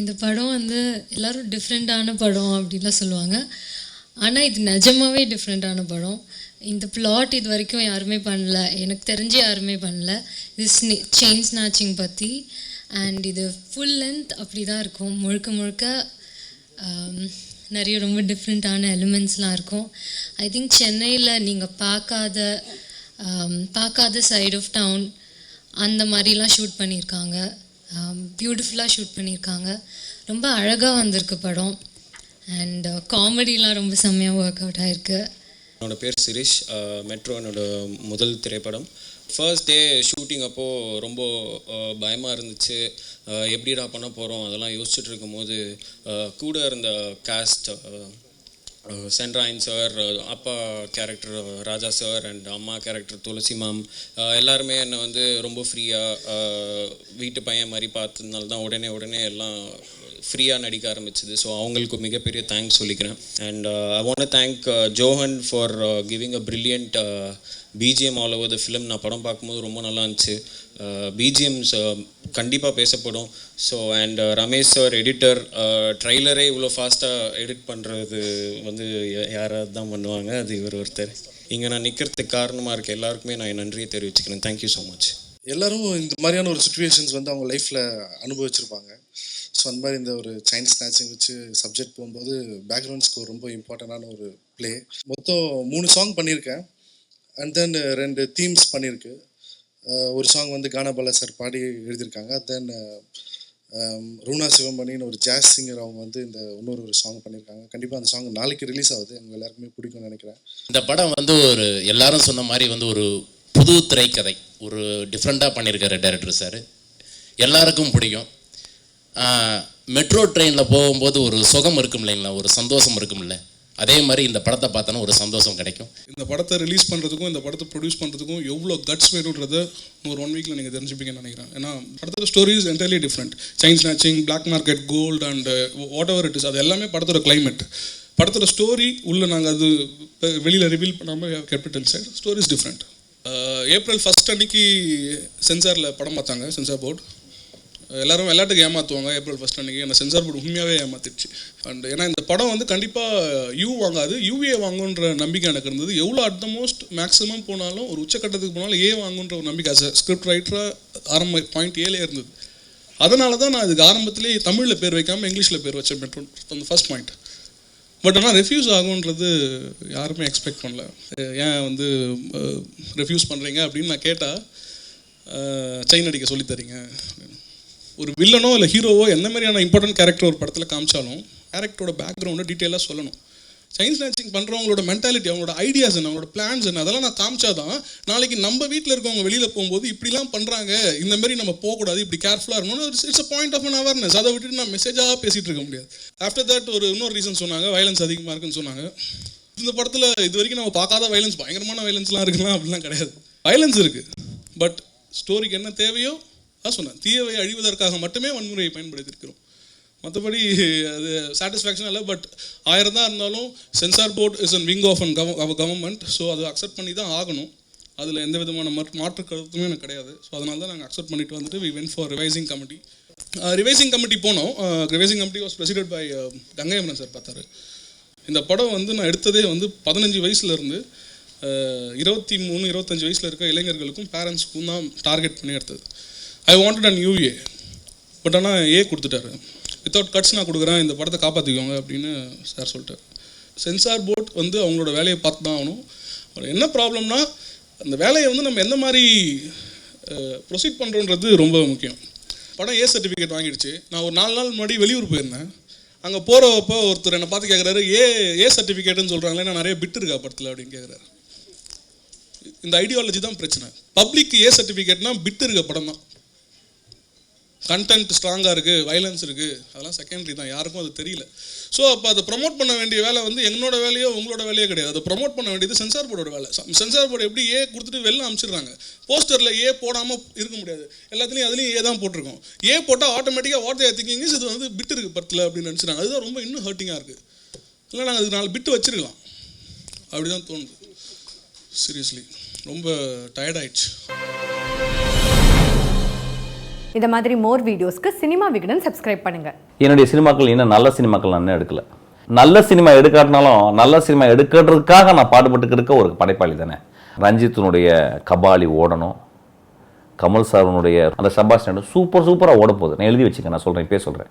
இந்த படம் வந்து எல்லோரும் டிஃப்ரெண்ட்டான படம் அப்படின்லாம் சொல்லுவாங்க. ஆனால் இது நிஜமாகவே டிஃப்ரெண்ட்டான படம். இந்த பிளாட் இது வரைக்கும் யாருமே பண்ணல. எனக்கு தெரிஞ்சு யாருமே பண்ணல. இது செயின் ஸ்நாச்சிங் பற்றி அண்ட் இது ஃபுல் லென்த் அப்படி தான் இருக்கும். முழுக்க முழுக்க நிறைய ரொம்ப டிஃப்ரெண்ட்டான எலிமெண்ட்ஸ்லாம் இருக்கும். ஐ திங்க் சென்னையில் நீங்கள் பார்க்காத பார்க்காத சைடு ஆஃப் டவுன் அந்த மாதிரிலாம் ஷூட் பண்ணியிருக்காங்க. Um, பியூட்டிஃபுல்லாக ஷூட் பண்ணியிருக்காங்க. ரொம்ப அழகாக வந்திருக்கு படம். அண்ட் காமெடிலாம் uh, ரொம்ப செம்மையாக ஒர்க் அவுட் ஆயிருக்கு. என்னோட பேர் சிரீஷ். Uh, மெட்ரோ என்னோட முதல் திரைப்படம். ஃபர்ஸ்ட் டே ஷூட்டிங் அப்போது ரொம்ப uh, பயமாக இருந்துச்சு. எப்படிடா பண்ண போகிறோம் அதெல்லாம் யோசிச்சுட்டு இருக்கும்போது கூட இருந்த cast Uh, Sendrayan sir uh, அப்பா character uh, Raja sir and அம்மா கேரக்டர் துளசி மேம் எல்லாருமே என்னை வந்து ரொம்ப ஃப்ரீயாக வீட்டு பையன் மாதிரி பார்த்ததுனால தான் உடனே உடனே எல்லாம் ஃப்ரீயாக நடிக்க ஆரம்பிச்சது. ஸோ அவங்களுக்கு மிகப்பெரிய தேங்க்ஸ் சொல்லிக்கிறேன். And I want thank Johan for giving a brilliant BGM all over the film நான் படம் பார்க்கும்போது ரொம்ப நல்லா இருந்துச்சு. பிஜிஎம்ஸ் கண்டிப்பாக பேசப்படும். So and uh, Ramesh sir editor ட்ரைலரே இவ்வளோ ஃபாஸ்ட்டாக எடிட் பண்ணுறது வந்து யா- யாராவது தான் பண்ணுவாங்க. அது இவர் ஒருத்தர். இங்கே நான் நிற்கிறதுக்கு காரணமாக இருக்க எல்லாருக்குமே நான் என் நன்றியை தெரிவிச்சுக்கிறேன். தேங்க்யூ ஸோ மச் எல்லாரும் இந்த மாதிரியான ஒரு சுச்சுவேஷன்ஸ் வந்து அவங்க லைஃப்பில் அனுபவிச்சிருப்பாங்க. ஸோ அந்த மாதிரி இந்த ஒரு சைன் ஸ்நாச்சிங் வச்சு சப்ஜெக்ட் போகும்போது பேக்ரவுண்ட் ஸ்கோர் ரொம்ப இம்பார்ட்டண்டான ஒரு ப்ளே மொத்தம் மூணு சாங் பண்ணியிருக்கேன். அண்ட் தென் uh, ரெண்டு தீம்ஸ் பண்ணியிருக்கு. ஒரு சாங் வந்து கானாபாலா சார் பாடி எழுதியிருக்காங்க. தென் ரூனா சிவமணின்னு ஒரு ஜாஸ் சிங்கர் அவங்க வந்து இந்த இன்னொரு ஒரு சாங் பண்ணியிருக்காங்க. கண்டிப்பாக அந்த சாங் நாளைக்கு ரிலீஸ் ஆகுது. எங்கள் எல்லாருக்குமே பிடிக்கும்னு நினைக்கிறேன். இந்த படம் வந்து ஒரு எல்லாரும் சொன்ன மாதிரி வந்து ஒரு புது திரைக்கதை. ஒரு டிஃப்ரெண்ட்டாக பண்ணியிருக்காரு டைரக்டர் சார் எல்லாருக்கும் பிடிக்கும். மெட்ரோ ட்ரெயினில் போகும்போது ஒரு சுகம் இருக்கும் இல்லைங்களா ஒரு சந்தோஷம் இருக்கும்ல அதே மாதிரி இந்த படத்தை பார்த்தோன்னா ஒரு சந்தோஷம் கிடைக்கும். இந்த படத்தை ரிலீஸ் பண்ணுறதுக்கும் இந்த படத்தை ப்ரொடியூஸ் பண்ணுறதுக்கும் எவ்வளோ கட்ஸ் வேணுன்றத ஒரு ஒன் வீக்கில் நீங்கள் தெரிஞ்சுப்பீங்கன்னு நினைக்கிறேன். ஏன்னா படத்தோட story is entirely different chain snatching black market gold and whatever it is அது எல்லாமே படத்தோட கிளைமேட் படத்தோட ஸ்டோரி உள்ளே நாங்கள் அது வெளியில் ரிவீல் பண்ணாமல் capital side story is different April first அன்னைக்கு சென்சாரில் படம் பார்த்தாங்க சென்சார் போர்டு எல்லாரும் விளையாட்டுக்கு ஏமாற்றுவாங்க ஏப்ரல் ஃபஸ்ட் அன்னைக்கு அந்த சென்சார் போர்டு உண்மையாகவே ஏமாத்திடுச்சு. அண்ட் ஏன்னா இந்த படம் வந்து கண்டிப்பாக யூ வாங்காது. யூஏ வாங்குன்ற நம்பிக்கை எனக்கு இருந்தது. எவ்வளோ அட் த மோஸ்ட் மேக்ஸிமம் போனாலும் ஒரு உச்சக்கட்டத்துக்கு போனாலும் ஏ வாங்குன்ற ஒரு நம்பிக்கை ஸ்கிரிப்ட் ரைட்டராக ஆரம்ப பாயிண்ட் ஏலே இருந்தது. அதனால தான் நான் இதுக்கு ஆரம்பத்திலேயே தமிழில் பேர் வைக்காமல் இங்கிலீஷில் பேர் வச்சேன் மெட்ரோ அந்த ஃபர்ஸ்ட் பாயிண்ட் பட் ஆனால் ரெஃப்யூஸ் ஆகுன்றது யாருமே எக்ஸ்பெக்ட் பண்ணல. ஏன் வந்து ரெஃப்யூஸ் பண்ணுறீங்க அப்படின்னு நான் கேட்டால் செயின் அடிக்க சொல்லித் தரீங்க. ஒரு வில்லனோ இல்லை ஹீரோவோ எந்த மாதிரியான இம்பார்ட்டன்ட் கேரக்டர் ஒரு படத்தில் காமிச்சாலும் கேரக்டரோட பேக்ரவுண்டை டீட்டெயிலாக சொல்லணும். சயின்ஸ் ஸ்நாச்சிங் பண்ணுறவங்களோட மென்டாலிட்டி அவங்களோட ஐடியாஸ் என்ன அவங்களோட பிளான்ஸ் என்ன அதெல்லாம் நான் காமிச்சாதான் நாளைக்கு நம்ம வீட்டில் இருக்கவங்க வெளியில் போகும்போது இப்படிலாம் பண்ணுறாங்க இந்த மாதிரி நம்ம போகக்கூடாது இப்படி கேர்ஃபுல்லாக இருக்கணும்னு it's a point of an awareness அதை விட்டுட்டு நான் மெசேஜாக பேசிகிட்டு இருக்க முடியாது. ஆஃப்டர் தட் ஒரு இன்னொரு ரீசன் சொன்னாங்க வயலன்ஸ் அதிகமாக இருக்குன்னு சொன்னாங்க. இந்த படத்தில் இது வரைக்கும் நம்ம பார்க்காத வயலன்ஸ் பயங்கரமான வயலன்ஸ்லாம் இருக்குலாம் அப்படிலாம் கிடையாது. வயலன்ஸ் இருக்குது பட் ஸ்டோரிக்கு என்ன தேவையோ அதான் சொன்னேன் தீயவை அழிவதற்காக மட்டுமே வன்முறையை பயன்படுத்தியிருக்கிறோம். மற்றபடி அது சாட்டிஸ்ஃபேக்ஷன் இல்லை பட் ஆயிரம் தான் இருந்தாலும் censor board is an wing of an gov government so அதை அக்செப்ட் பண்ணி தான் ஆகணும். அதில் எந்த விதமான மாற்று மாற்று கருத்துமே எனக்கு கிடையாது. ஸோ அதனால தான் நாங்கள் அக்செப்ட் பண்ணிட்டு வந்துட்டு we went for revising committee revising committee போனோம். Revising committee was presided by Gangai Amaran sir பார்த்தாரு. இந்த படம் வந்து நான் எடுத்ததே வந்து பதினஞ்சு வயசுலேருந்து இருபத்தி மூணு இருபத்தஞ்சு வயசில் இருக்க இளைஞர்களுக்கும் பேரண்ட்ஸுக்கும் தான் டார்கெட் பண்ணி எடுத்தது. I wanted an UA but ஆனால் ஏ கொடுத்துட்டாரு. வித்தவுட் கட்ஸ் நான் கொடுக்குறேன் இந்த படத்தை காப்பாற்றிக்கோங்க அப்படின்னு சார் சொல்லிட்டார். சென்சார் போர்ட் வந்து அவங்களோட வேலையை பார்த்து தான் ஆகணும். என்ன ப்ராப்ளம்னா அந்த வேலையை வந்து நம்ம எந்த மாதிரி ப்ரொசீட் பண்ணுறோன்றது ரொம்ப முக்கியம். படம் ஏ சர்டிஃபிகேட் வாங்கிடுச்சு. நான் ஒரு நாலு நாள் முன்னாடி வெளியூர் போயிருந்தேன். அங்கே போகிறப்போ ஒருத்தர் என்னை பார்த்து கேட்குறாரு ஏ ஏ சர்டிஃபிகேட்டுன்னு சொல்கிறாங்களே நான் நிறைய பிட் இருக்கா படத்தில்? அப்படின்னு கேட்குறாரு இந்த ஐடியாலஜி தான் பிரச்சனை. பப்ளிக் ஏ சர்டிஃபிகேட்னா பிட் இருக்க படம் தான். கண்டென்ட் ஸ்ட்ராங்காக இருக்குது வயலன்ஸ் இருக்குது அதெல்லாம் செகண்டரி தான் யாருக்கும் அது தெரியல. ஸோ அப்போ அதை ப்ரொமோட் பண்ண வேண்டிய வேலை வந்து என்னோட வேலையோ உங்களோட வேலையோ கிடையாது. அதை ப்ரொமோட் பண்ண வேண்டியது சென்சார் போர்டோட வேலை. சென்சார் போர்டு எப்படி ஏ கொடுத்துட்டு வெளில அனுப்பிச்சிடுறாங்க? போஸ்டரில் ஏ போடாமல் இருக்க முடியாது. எல்லாத்துலேயும் அதுலேயும் ஏ தான் போட்டிருக்கோம். ஏ போட்டால் ஆட்டோமேட்டிக்காக வாட் தேர் திங்கிங் இது வந்து பிட் இருக்குது பத்தில் அப்படின்னு நினச்சிறாங்க அதுதான் ரொம்ப இன்னும் ஹர்ட்டிங்காக இருக்குது இல்லை நாங்கள் அதுக்கு நாலு பிட்டு வச்சிருக்கலாம். அப்படி தான் தோணுது. சீரியஸ்லி ரொம்ப டயர்டாயிடுச்சு இந்த மாதிரி மோர் வீடியோஸ்க்கு சினிமா விகடன் சப்ஸ்கிரைப் பண்ணுங்க. என்னுடைய சினிமாக்கள் இன்னும் நல்ல சினிமாக்கள் நான் இன்னும் எடுக்கல. நல்ல சினிமா எடுக்காட்டினாலும் நல்ல சினிமா எடுக்கிறதுக்காக நான் பாடுபட்டு இருக்க ஒரு படைப்பாளி தானே. ரஞ்சித்தினுடைய கபாலி ஓடணும். கமல் சாருனுடைய அந்த சபாஷ் சூப்பர் சூப்பராக ஓட போகுது நான் எழுதி வச்சுக்கேன் நான் சொல்கிறேன் இப்போ சொல்கிறேன்